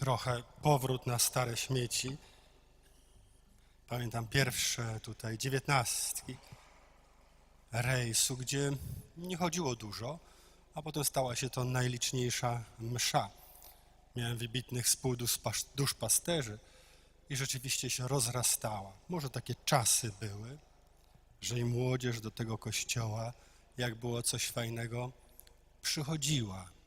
trochę powrót na stare śmieci. Pamiętam pierwsze tutaj dziewiętnastki rejsu, gdzie nie chodziło dużo, a potem stała się to najliczniejsza msza. Miałem wybitnych współduszpasterzy i rzeczywiście się rozrastała. Może takie czasy były, że i młodzież do tego kościoła, jak było coś fajnego, przychodziła.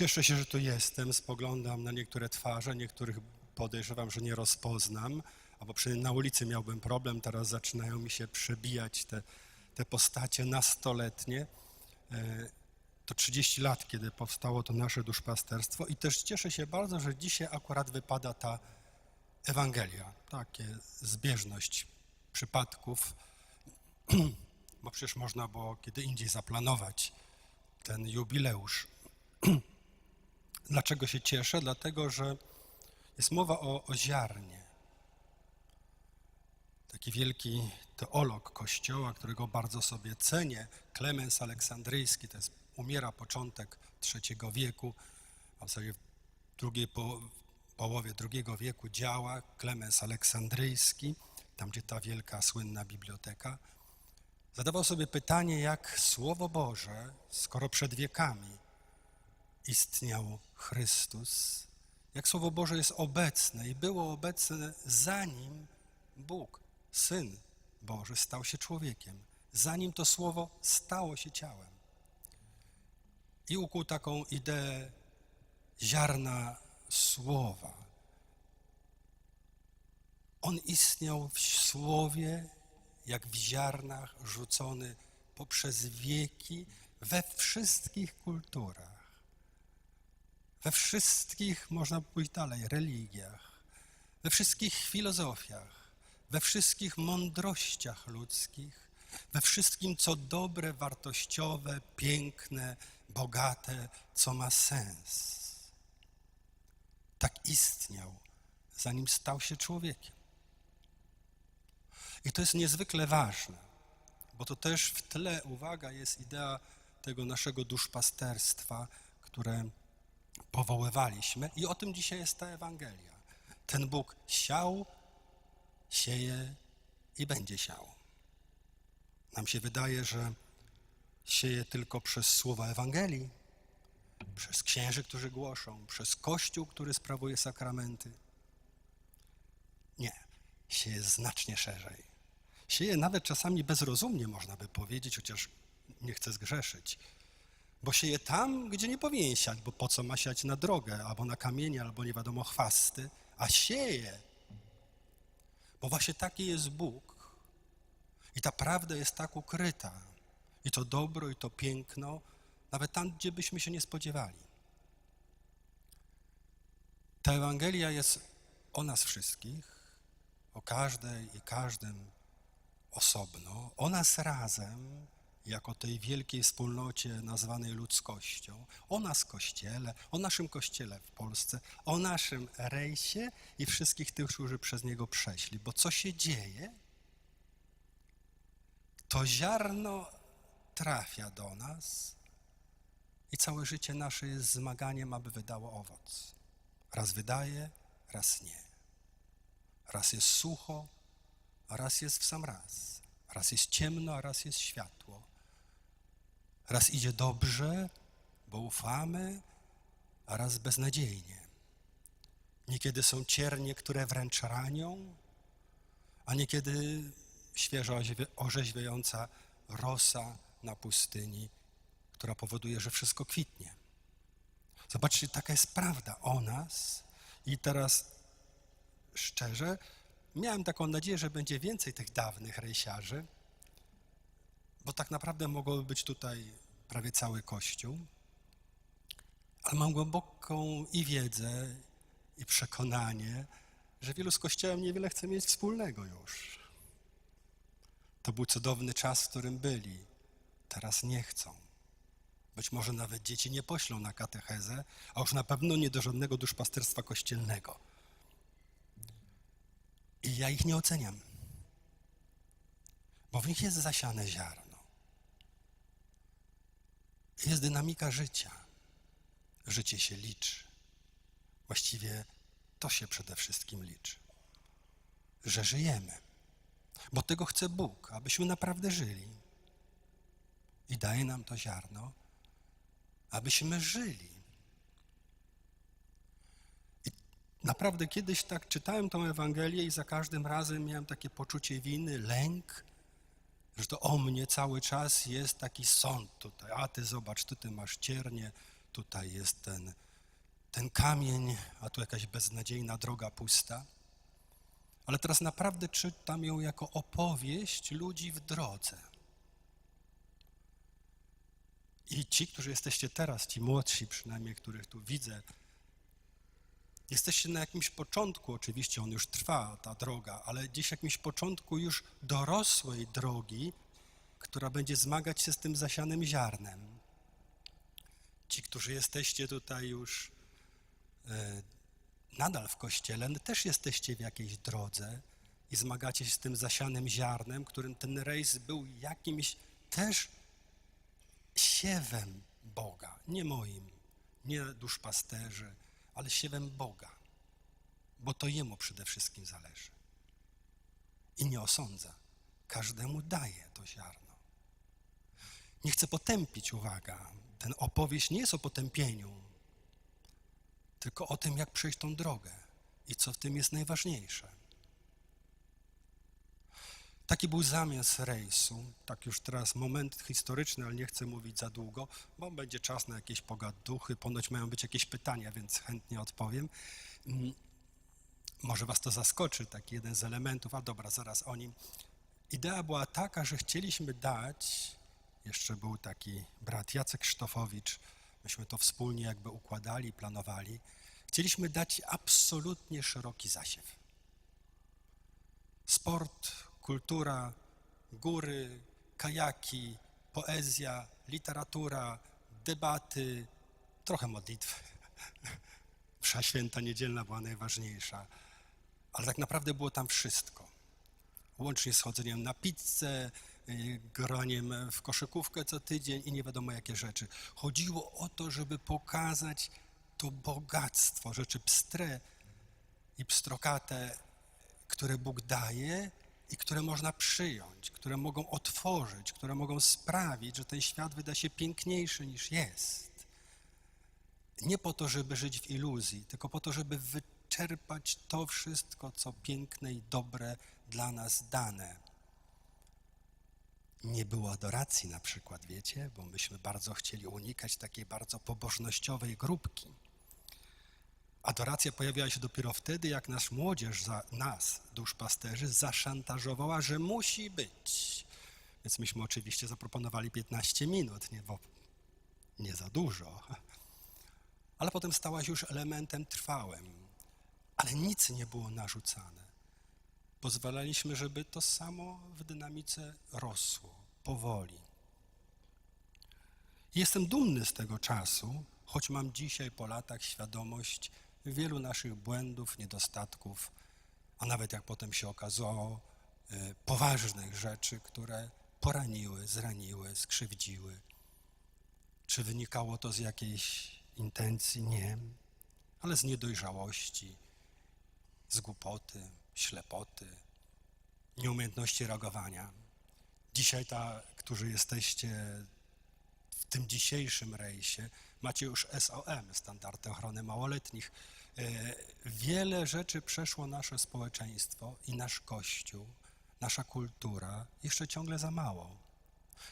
Cieszę się, że tu jestem, spoglądam na niektóre twarze, niektórych podejrzewam, że nie rozpoznam, albo przynajmniej na ulicy miałbym problem, teraz zaczynają mi się przebijać te, te postacie nastoletnie. E, To 30 lat, kiedy powstało to nasze duszpasterstwo i też cieszę się bardzo, że dzisiaj akurat wypada ta Ewangelia, takie zbieżność przypadków, bo przecież można było kiedy indziej zaplanować ten jubileusz. Dlaczego się cieszę? Dlatego, że jest mowa o, o ziarnie. Taki wielki teolog Kościoła, którego bardzo sobie cenię, Klemens Aleksandryjski, to jest, umiera początek III wieku, a w w drugiej po, połowie II wieku działa Klemens Aleksandryjski, tam gdzie ta wielka, słynna biblioteka. Zadawał sobie pytanie, jak Słowo Boże, skoro przed wiekami istniał Chrystus, jak Słowo Boże jest obecne i było obecne zanim Bóg, Syn Boży, stał się człowiekiem, zanim to Słowo stało się ciałem. I ukuł taką ideę ziarna Słowa. On istniał w Słowie, jak w ziarnach rzucony poprzez wieki we wszystkich kulturach we wszystkich, można pójść dalej, religiach, we wszystkich filozofiach, we wszystkich mądrościach ludzkich, we wszystkim, co dobre, wartościowe, piękne, bogate, co ma sens. Tak istniał, zanim stał się człowiekiem. I to jest niezwykle ważne, bo to też w tle, uwaga, jest idea tego naszego duszpasterstwa, które powoływaliśmy i o tym dzisiaj jest ta Ewangelia. Ten Bóg siał, sieje i będzie siał. Nam się wydaje, że sieje tylko przez słowa Ewangelii, przez księży, którzy głoszą, przez Kościół, który sprawuje sakramenty. Nie, sieje znacznie szerzej. Sieje nawet czasami bezrozumnie, można by powiedzieć, chociaż nie chcę zgrzeszyć bo sieje tam, gdzie nie powinien siać, bo po co ma siać na drogę, albo na kamienie, albo nie wiadomo chwasty, a sieje. Bo właśnie taki jest Bóg. I ta prawda jest tak ukryta. I to dobro, i to piękno, nawet tam, gdzie byśmy się nie spodziewali. Ta Ewangelia jest o nas wszystkich, o każdej i każdym osobno, o nas razem, jako tej wielkiej wspólnocie nazwanej ludzkością, o nas Kościele, o naszym Kościele w Polsce, o naszym rejsie i wszystkich tych, którzy przez niego przeszli. Bo co się dzieje? To ziarno trafia do nas i całe życie nasze jest zmaganiem, aby wydało owoc. Raz wydaje, raz nie. Raz jest sucho, a raz jest w sam raz. Raz jest ciemno, a raz jest światło. Raz idzie dobrze, bo ufamy, a raz beznadziejnie. Niekiedy są ciernie, które wręcz ranią, a niekiedy świeżo orzeźwiająca rosa na pustyni, która powoduje, że wszystko kwitnie. Zobaczcie, taka jest prawda o nas. I teraz szczerze, miałem taką nadzieję, że będzie więcej tych dawnych rejsiarzy, bo tak naprawdę mogłoby być tutaj prawie cały Kościół, ale mam głęboką i wiedzę, i przekonanie, że wielu z Kościołem niewiele chce mieć wspólnego już. To był cudowny czas, w którym byli. Teraz nie chcą. Być może nawet dzieci nie poślą na katechezę, a już na pewno nie do żadnego duszpasterstwa kościelnego. I ja ich nie oceniam, bo w nich jest zasiane ziarno jest dynamika życia. życie się liczy. Właściwie to się przede wszystkim liczy, że żyjemy, bo tego chce Bóg, abyśmy naprawdę żyli. I daje nam to ziarno, abyśmy żyli. I naprawdę kiedyś tak czytałem tą Ewangelię i za każdym razem miałem takie poczucie winy, lęk, że to o mnie cały czas jest taki sąd tutaj. A ty zobacz, ty masz ciernie, tutaj jest ten, ten kamień, a tu jakaś beznadziejna droga pusta. Ale teraz naprawdę czytam ją jako opowieść ludzi w drodze. I ci, którzy jesteście teraz, ci młodsi przynajmniej, których tu widzę, jesteście na jakimś początku, oczywiście on już trwa, ta droga, ale gdzieś jakimś początku już dorosłej drogi, która będzie zmagać się z tym zasianym ziarnem. Ci, którzy jesteście tutaj już e, nadal w kościele, no też jesteście w jakiejś drodze i zmagacie się z tym zasianym ziarnem, którym ten rejs był jakimś też siewem Boga, nie moim, nie duszpasterzy, ale siewem Boga, bo to Jemu przede wszystkim zależy. I nie osądza, każdemu daje to ziarno. Nie chcę potępić, uwaga, ten opowieść nie jest o potępieniu, tylko o tym, jak przejść tą drogę i co w tym jest najważniejsze. Taki był zamysł rejsu, tak już teraz moment historyczny, ale nie chcę mówić za długo, bo będzie czas na jakieś pogaduchy, ponoć mają być jakieś pytania, więc chętnie odpowiem. Mm, Może was to zaskoczy, taki jeden z elementów, a dobra, zaraz o nim. Idea była taka, że chcieliśmy dać, jeszcze był taki brat Jacek Sztofowicz, myśmy to wspólnie jakby układali, planowali, chcieliśmy dać absolutnie szeroki zasiew. Sport, kultura, góry, kajaki, poezja, literatura, debaty, trochę modlitwy. Msza święta niedzielna była najważniejsza, ale tak naprawdę było tam wszystko. Łącznie z chodzeniem na pizzę, y, graniem w koszykówkę co tydzień i nie wiadomo jakie rzeczy. Chodziło o to, żeby pokazać to bogactwo, rzeczy pstre i pstrokate, które Bóg daje i które można przyjąć, które mogą otworzyć, które mogą sprawić, że ten świat wyda się piękniejszy niż jest. Nie po to, żeby żyć w iluzji, tylko po to, żeby wyczerpać to wszystko, co piękne i dobre dla nas dane. Nie było adoracji na przykład, wiecie, bo myśmy bardzo chcieli unikać takiej bardzo pobożnościowej grupki. Adoracja pojawiała się dopiero wtedy, jak nasz młodzież za nas, duszpasterzy, zaszantażowała, że musi być. Więc myśmy oczywiście zaproponowali 15 minut, nie, bo nie za dużo. Ale potem stała się już elementem trwałym. Ale nic nie było narzucane. Pozwalaliśmy, żeby to samo w dynamice rosło, powoli. Jestem dumny z tego czasu, choć mam dzisiaj po latach świadomość wielu naszych błędów, niedostatków, a nawet jak potem się okazało, e, poważnych rzeczy, które poraniły, zraniły, skrzywdziły. Czy wynikało to z jakiejś intencji? Nie, ale z niedojrzałości, z głupoty, ślepoty, nieumiejętności reagowania. Dzisiaj ta, którzy jesteście w tym dzisiejszym rejsie, macie już SOM, standardy ochrony małoletnich. E, Wiele rzeczy przeszło nasze społeczeństwo i nasz Kościół, nasza kultura, jeszcze ciągle za mało.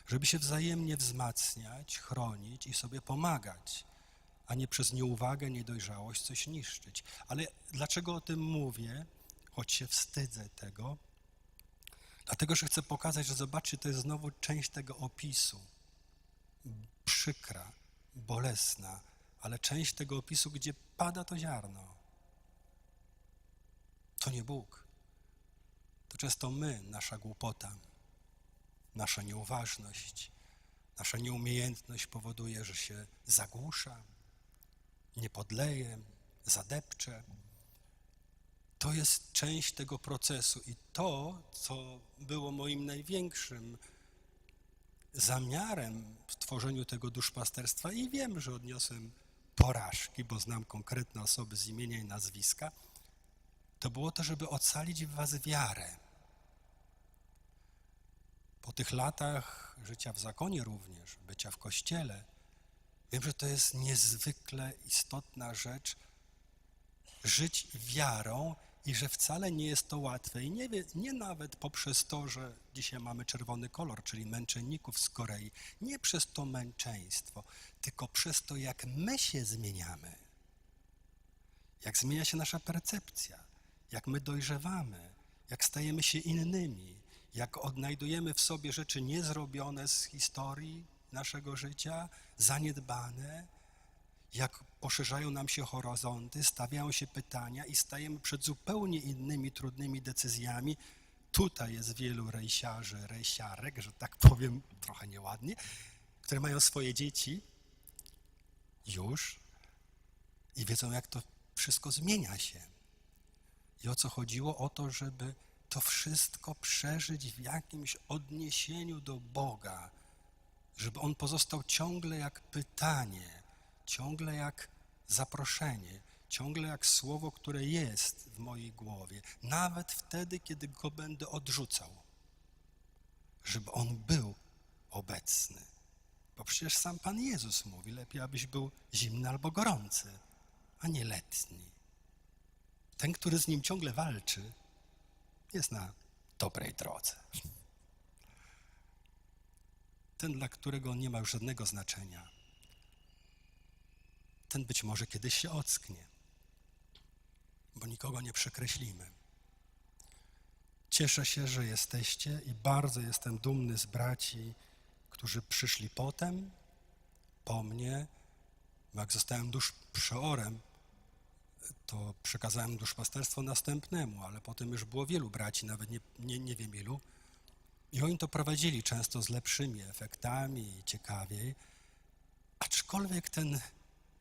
Żeby się wzajemnie wzmacniać, chronić i sobie pomagać, a nie przez nieuwagę, niedojrzałość coś niszczyć. Ale dlaczego o tym mówię, choć się wstydzę tego? Dlatego, że chcę pokazać, że zobaczcie, to jest znowu część tego opisu. Przykra, bolesna, ale część tego opisu, gdzie pada to ziarno. To nie Bóg. To często my, nasza głupota, nasza nieuważność, nasza nieumiejętność powoduje, że się zagłusza, nie podleje, zadepcze. To jest część tego procesu i to, co było moim największym zamiarem w tworzeniu tego duszpasterstwa i wiem, że odniosłem porażki, bo znam konkretne osoby z imienia i nazwiska, to było to, żeby ocalić w was wiarę. Po tych latach życia w zakonie również, bycia w kościele, wiem, że to jest niezwykle istotna rzecz, żyć wiarą i że wcale nie jest to łatwe. I nie, nie nawet poprzez to, że dzisiaj mamy czerwony kolor, czyli męczenników z Korei, nie przez to męczeństwo, tylko przez to, jak my się zmieniamy, jak zmienia się nasza percepcja, jak my dojrzewamy, jak stajemy się innymi, jak odnajdujemy w sobie rzeczy niezrobione z historii naszego życia, zaniedbane, jak poszerzają nam się horyzonty, stawiają się pytania i stajemy przed zupełnie innymi, trudnymi decyzjami. Tutaj jest wielu rejsiarzy, rejsiarek, że tak powiem trochę nieładnie, które mają swoje dzieci już i wiedzą, jak to wszystko zmienia się. I o co chodziło? O to, żeby to wszystko przeżyć w jakimś odniesieniu do Boga, żeby On pozostał ciągle jak pytanie, ciągle jak zaproszenie, ciągle jak słowo, które jest w mojej głowie, nawet wtedy, kiedy go będę odrzucał, żeby on był obecny. Bo przecież sam Pan Jezus mówi, lepiej abyś był zimny albo gorący, a nie letni. Ten, który z nim ciągle walczy, jest na dobrej drodze. Ten, dla którego nie ma już żadnego znaczenia, ten być może kiedyś się ocknie, bo nikogo nie przekreślimy. Cieszę się, że jesteście i bardzo jestem dumny z braci, którzy przyszli potem, po mnie. Bo Jak zostałem dusz przeorem, to przekazałem duszpasterstwo następnemu, ale potem już było wielu braci, nawet nie, nie, nie wiem ilu. I oni to prowadzili często z lepszymi efektami i ciekawiej. Aczkolwiek ten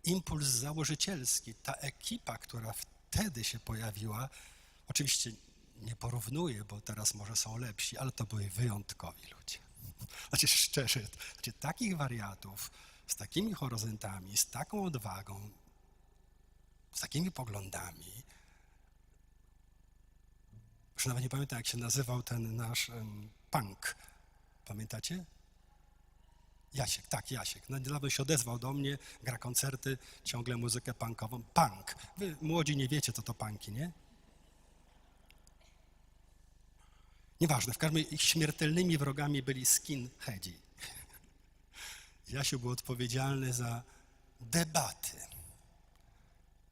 impuls założycielski, ta ekipa, która wtedy się pojawiła, oczywiście nie porównuję, bo teraz może są lepsi, ale to byli wyjątkowi ludzie. Znaczy szczerze, znaczy, takich wariatów, z takimi horyzontami, z taką odwagą, z takimi poglądami, już nawet nie pamiętam, jak się nazywał ten nasz um, punk. Pamiętacie? Jasiek, tak, Jasiek. Niedawno się odezwał do mnie, gra koncerty, ciągle muzykę punkową. Punk. Wy młodzi nie wiecie, co to punki, nie? Nieważne, w każdym ich śmiertelnymi wrogami byli skinheadzi. Jasiu był odpowiedzialny za debaty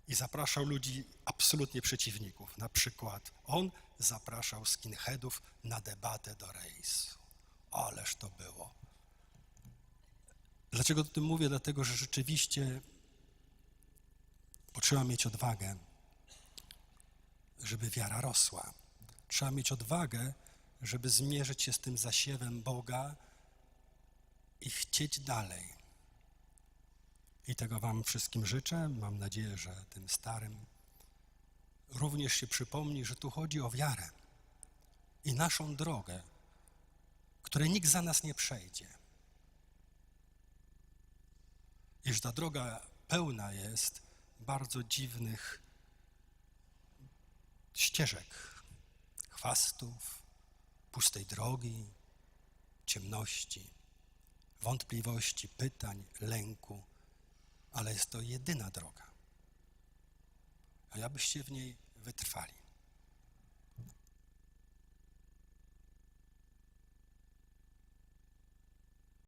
i zapraszał ludzi absolutnie przeciwników. Na przykład on zapraszał skinheadów na debatę do rejsu. Ależ to było. Dlaczego o tym mówię? Dlatego, że rzeczywiście potrzeba mieć odwagę, żeby wiara rosła. Trzeba mieć odwagę, żeby zmierzyć się z tym zasiewem Boga i chcieć dalej. I tego Wam wszystkim życzę. Mam nadzieję, że tym starym również się przypomni, że tu chodzi o wiarę i naszą drogę, której nikt za nas nie przejdzie. I że ta droga pełna jest bardzo dziwnych ścieżek, chwastów, pustej drogi, ciemności, wątpliwości, pytań, lęku, ale jest to jedyna droga. A ja byście w niej wytrwali.